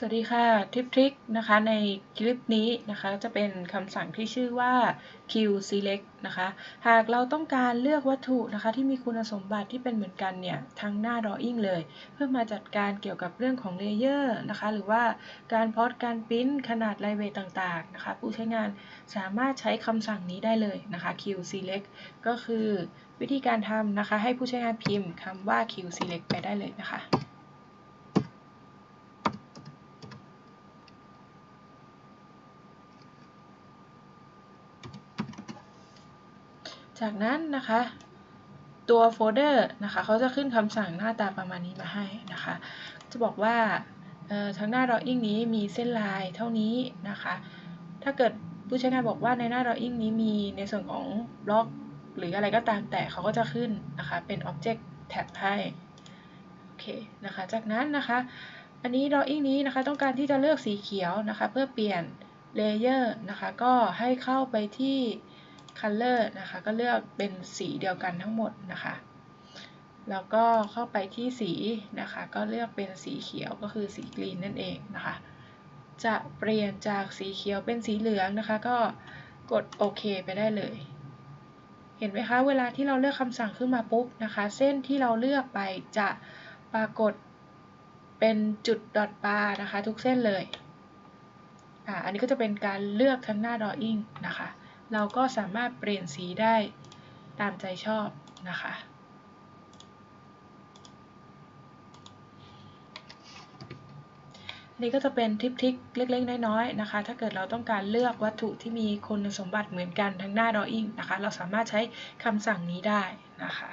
สวัสดีค่ะทิปทริคนะคะในคลิปนี้นะคะจะเป็นคำสั่งที่ชื่อว่า q select นะคะหากเราต้องการเลือกวัตถุนะคะที่มีคุณสมบัติที่เป็นเหมือนกันเนี่ยทั้งหน้า drawing เลย เพื่อมาจัดการเกี่ยวกับเรื่องของเลเยอร์นะคะหรือว่าการพอดการพิมพ์ขนาดไลเวทต่างๆนะคะผู้ใช้งานสามารถใช้คำสั่งนี้ได้เลยนะคะ q select ก็คือวิธีการทำนะคะให้ผู้ใช้งานพิมพ์คำว่า q select ไปได้เลยนะคะ จากนั้นนะคะ ตัวโฟลเดอร์นะคะเขาจะขึ้นคำสั่งหน้าตาประมาณนี้มาให้นะคะ จะบอกว่าทั้งหน้า drawing นี้มีเส้นลายเท่านี้นะคะ ถ้าเกิดผู้ใช้งานบอกว่าในหน้า drawing นี้มีในส่วนของบล็อก หรืออะไรก็ตามแต่เขาก็จะขึ้นนะคะ เป็น object tab ให้โอเคนะคะ จากนั้นนะคะ อันนี้ drawing นี้นะคะ ต้องการที่จะเลือกสีเขียวนะคะ เพื่อเปลี่ยนเลเยอร์นะคะ ก็ให้เข้าไปที่ color นะคะ ก็เลือกเป็นสีเดียวกันทั้งหมดนะคะ แล้วก็เข้าไปที่สีนะคะ ก็เลือกเป็นสีเขียวก็คือสีกรีนนั่นเองนะคะ จะเปลี่ยนจากสีเขียวเป็นสีเหลืองนะคะ ก็กดโอเคไปได้เลย เห็นไหมคะ เวลาที่เราเลือกคำสั่งขึ้นมาปุ๊บนะคะ เส้นที่เราเลือกไปจะปรากฏเป็นจุดดอทบาร์นะคะ ทุกเส้นเลยอ่าอันนี้ก็จะเป็นการเลือกทั้งหน้า drawing นะคะ เราก็สามารถเปลี่ยนสีได้ตามใจชอบนะคะ นี่ก็จะเป็นทิปทิกเล็กๆ น้อยๆนะคะ ถ้าเกิดเราต้องการเลือกวัตถุที่มีคุณสมบัติเหมือนกันทั้งหน้าดออิ่งนะคะ เราสามารถใช้คำสั่งนี้ได้นะคะ